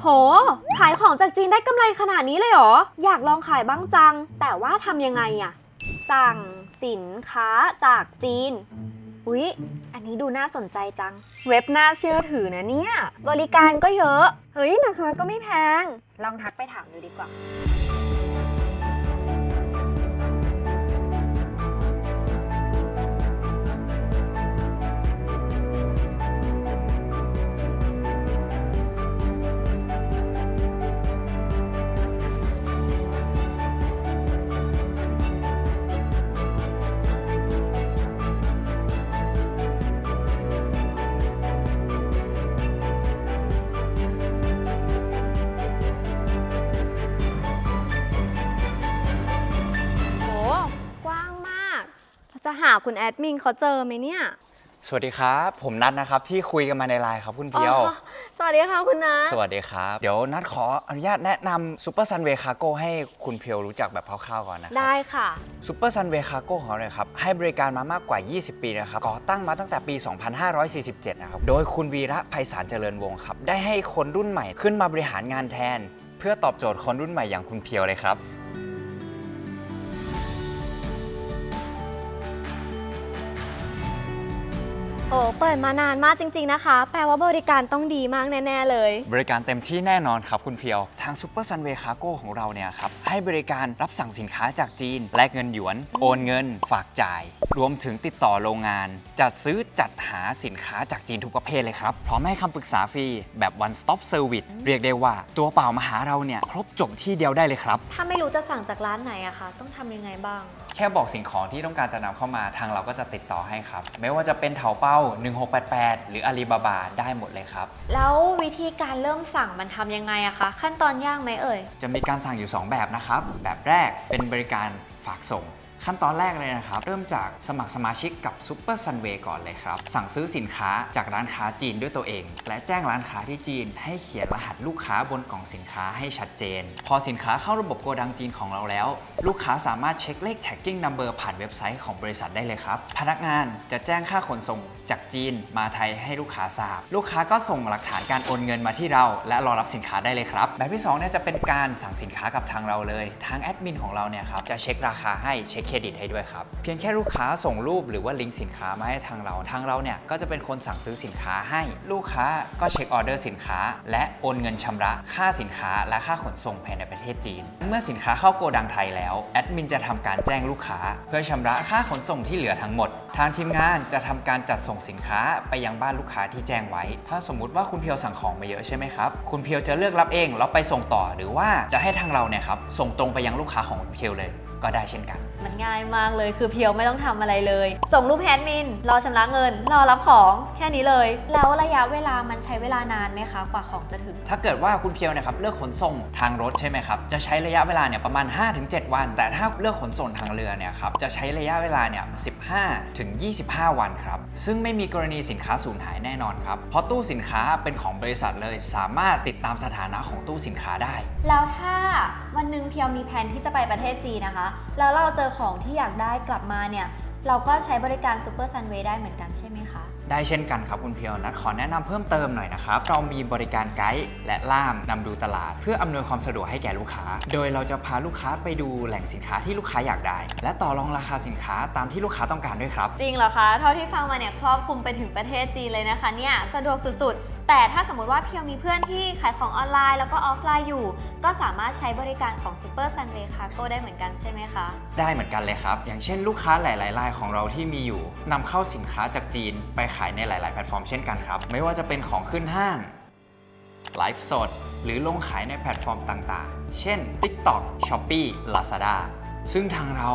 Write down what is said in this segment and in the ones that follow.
โห ขายของจากจีนได้กำไรขนาดนี้เลยเหรอ อยากลองขายบ้างจัง แต่ว่าทำยังไงอะสั่งสินค้าจากจีน อุ๊ย อันนี้ดูน่าสนใจจัง เว็บน่าเชื่อถือนะเนี่ย บริการก็เยอะ เฮ้ย ราคาก็ไม่แพง ลองทักไปถามดูดีกว่าาจะหาคุณแอดมินเขาเจอไหมเนี่ยสวัสดีครับ ผมนัทนะครับที่คุยกันมาในไลน์ครับคุณเพียว อ๋อสวัสดีค่ะคุณนะ สวัสดีครับ เดี๋ยวนัทขออนุญาตแนะนำซูเปอร์ซันเวคาโกให้คุณเพียวรู้จักแบบคร่าวๆก่อนนะครัได้ค่ะ ซูเปอร์ซันเวคาโกของเราเนี่ยครับให้บริการมามากกว่า 20 ปีนะครับก่อตั้งมาตั้งแต่ปี 2547 นะครับ โดยคุณวีระไพศาลเจริญวงศ์ครับ ได้ให้คนรุ่นใหม่ขึ้นมาบริหารงานแทน เพื่อตอบโจทย์คนรุ่นใหม่อย่างคุณเพียวเลยครับ โอ้เปิดมานานมากจริง ๆ นะคะ แปลว่าบริการต้องดีมากแน่ ๆ เลย บริการเต็มที่แน่นอนครับคุณเพียว ทางซูเปอร์ซันเวคาโก้ของเราเนี่ยครับ ให้บริการรับสั่งสินค้าจากจีน แลกเงินหยวน โอนเงิน ฝากจ่ายรวมถึงติดต่อโรงงาน จัดซื้อจัดหาสินค้าจากจีนทุกประเภทเลยครับ พร้อมให้คำปรึกษาฟรีแบบ one stop service เรียกได้ว่าตัวเปล่ามาหาเราเนี่ย ครบจบที่เดียวได้เลยครับ ถ้าไม่รู้จะสั่งจากร้านไหนอะคะต้องทำยังไงบ้าง แค่บอกสิ่งของที่ต้องการจะนำเข้ามาทางเราก็จะติดต่อให้ครับ ไม่ว่าจะเป็นเถาเป้า 1688 หรืออาลีบาบาได้หมดเลยครับ แล้ววิธีการเริ่มสั่งมันทำยังไงอะคะ ขั้นตอนยากไหมเอ่ย จะมีการสั่งอยู่ 2 แบบนะครับ แบบแรกเป็นบริการฝากส่ง ขั้นตอนแรกเลยนะครับ เริ่มจากสมัครสมาชิกกับ Super Sunway ก่อนเลยครับ สั่งซื้อสินค้าจากร้านค้าจีนด้วยตัวเอง และแจ้งร้านค้าที่จีน ให้เขียนรหัสลูกค้าบนกล่องสินค้าให้ชัดเจน พอสินค้าเข้าระบบโกดังจีนของเราแล้ว ลูกค้าสามารถเช็คเลข tagging number ผ่านเว็บไซต์ของบริษัทได้เลยครับ พนักงานจะแจ้งค่าขนส่งจากจีนมาไทยให้ลูกค้าทราบ ลูกค้าก็ส่งหลักฐานการโอนเงินมาที่เรา และรอรับสินค้าได้เลยครับ แบบที่2เนี่ยจะเป็นการสั่งสินค้ากับทางเราเลย ทางแอดมินของเราเนี่ยครับจะเช็คราคาให้เช็คเครดิตให้ด้วยครับ เพียงแค่ลูกค้าส่งรูปหรือว่าลิงก์สินค้ามาให้ทางเรา ทางเราเนี่ยก็จะเป็นคนสั่งซื้อสินค้าให้ ลูกค้าก็เช็คออเดอร์สินค้า และโอนเงินชำระค่าสินค้าและค่าขนส่งภายในประเทศจีน เมื่อสินค้าเข้าโกดังไทยแล้วแอดมินจะทำการแจ้งลูกค้า เพื่อชำระค่าขนส่งที่เหลือทั้งหมด ทางทีมงานจะทำการจัดส่งสินค้าไปยังบ้านลูกค้าที่แจ้งไว้ ถ้าสมมุติว่าคุณเพียวสั่งของมาเยอะใช่ไหมครับ คุณเพียวจะเลือกรับเองแล้วไปส่งต่อหรือว่าจะให้ทางเราเนี่ยครับส่งตรงไปยังลูกค้าของคุณเพียวเลย ก็ได้เช่นกัน มันง่ายมากเลยคือเพียวไม่ต้องทำอะไรเลย ส่งรูปแอดมินรอชำระเงิน รอรับของแค่นี้เลย แล้วระยะเวลามันใช้เวลานานไหมคะ กว่าของจะถึง ถ้าเกิดว่าคุณเพียวเนะครับเลือกขนส่งทางรถใช่ไหมครับ จะใช้ระยะเวลาเนี่ยประมาณ 5-7 วัน แต่ถ้าเลือกขนส่งทางเรือเนี่ยครับจะใช้ระยะเวลาเนี่ย15ถึง25 วันครับ ซึ่งไม่มีกรณีสินค้าสูญหายแน่นอนครับ เพราะตู้สินค้าเป็นของบริษัทเลย สามารถติดตามสถานะของตู้สินค้าได้ แล้วถ้าวันหนึ่งเพียวมีแผนที่จะไปประเทศจีนนะคะแล้วเราเจอของที่อยากได้กลับมาเนี่ย เราก็ใช้บริการซูเปอร์ซันเวย์ได้เหมือนกันใช่ไหมคะ ได้เช่นกันครับคุณเพียวนัดขอแนะนำเพิ่มเติมหน่อยนะครับ เรามีบริการไกด์และล่ามนำดูตลาด เพื่ออำนวยความสะดวกให้แก่ลูกค้า โดยเราจะพาลูกค้าไปดูแหล่งสินค้าที่ลูกค้าอยากได้ และต่อรองราคาสินค้าตามที่ลูกค้าต้องการด้วยครับ จริงเหรอคะ เท่าที่ฟังมาเนี่ยครอบคลุมไปถึงประเทศจีนเลยนะคะเนี่ย สะดวกสุดๆ แต่ถ้าสมมติว่าเพียวมีเพื่อนที่ขายของออนไลน์แล้วก็ออฟไลน์อยู่ ก็สามารถใช้บริการของ Super Sunway Cargo ได้เหมือนกันใช่ไหมคะ ได้เหมือนกันเลยครับ อย่างเช่นลูกค้าหลายๆรายของเราที่มีอยู่นำเข้าสินค้าจากจีนไปขายในหลาย ๆ แพลตฟอร์มเช่นกันครับ ไม่ว่าจะเป็นของขึ้นห้างไลฟ์สด หรือลงขายในแพลตฟอร์มต่าง ๆ เช่น TikTok, Shopee, Lazada ซึ่งทางเรา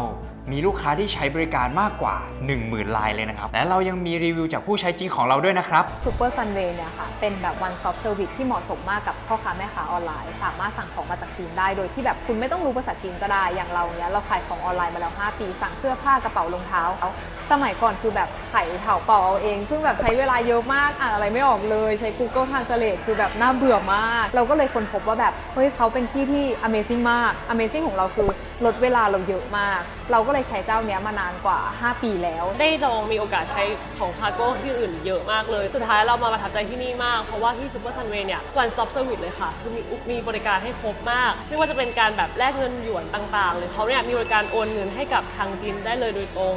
มีลูกค้าที่ใช้บริการมากกว่า 10,000รายเลยนะครับ และเรายังมีรีวิวจากผู้ใช้จริงของเราด้วยนะครับซูเปอร์ซันเวย์เนี่ยค่ะ เป็นแบบ one stop service ที่เหมาะสมมากกับพ่อค้าแม่ค้าออนไลน์ สามารถสั่งของมาจากจีนได้ โดยที่แบบคุณไม่ต้องรู้ภาษาจีนก็ได้ อย่างเราเนี้ยเราขายของออนไลน์มาแล้ว 5 ปี สั่งเสื้อผ้ากระเป๋ารองเท้าเอาสมัยก่อนคือแบบไถ่เถาเป่าเอาเอง ซึ่งแบบใช้เวลาเยอะมาก อ่านอะไรไม่ออกเลย ใช้ Google Translate คือแบบน่าเบื่อมาก เราก็เลยค้นพบว่าแบบ เฮ้ยเขาเป็นที่ที่ Amazing มาก Amazing ของเราคือลดเวลาเราเยอะมาก เราก็เลยเลยใช้เจ้าเนี้ยมานานกว่า 5 ปีแล้ว ได้ลองมีโอกาสใช้ของคาร์โก้ที่อื่นเยอะมากเลย สุดท้ายเรามาประทับใจที่นี่มาก เพราะว่าที่ซูเปอร์ซันเวย์เนี่ย one stop service เลยค่ะ คือมีมีบริการให้ครบมาก ไม่ว่าจะเป็นการแบบแลกเงินหยวนต่างๆ หรือเขาเนี่ยมีบริการโอนเงินให้กับทางจีนได้เลยโดยตรง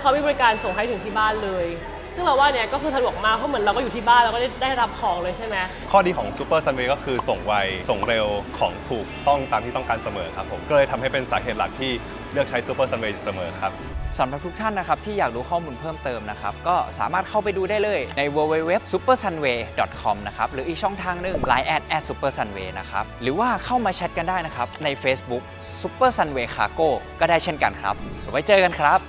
เขามีบริการส่งให้ถึงที่บ้านเลย ซึ่งเราว่าเนี่ยก็คือสะดวกมากเพราะเหมือนเราก็อยู่ที่บ้านเราก็ได้ได้รับของเลยใช่ไหม ข้อดีของ Super Sunway ก็คือส่งไว ส่งเร็วของถูกต้องตามที่ต้องการเสมอครับผม ก็เลยทำให้เป็นสาเหตุหลักที่ เลือกใช้ Super Sunway เสมอครับ สำหรับทุกท่านนะครับที่อยากรู้ข้อมูลเพิ่มเติมนะครับ ก็สามารถเข้าไปดูได้เลยใน www.supersunway.com นะครับ หรืออีกช่องทางหนึ่ง line at at supersunway นะครับ หรือว่าเข้ามาแชทกันได้นะครับ ใน Facebook Super Sunway Cargo ก็ได้เช่นกันครับไว้เจอกันครับ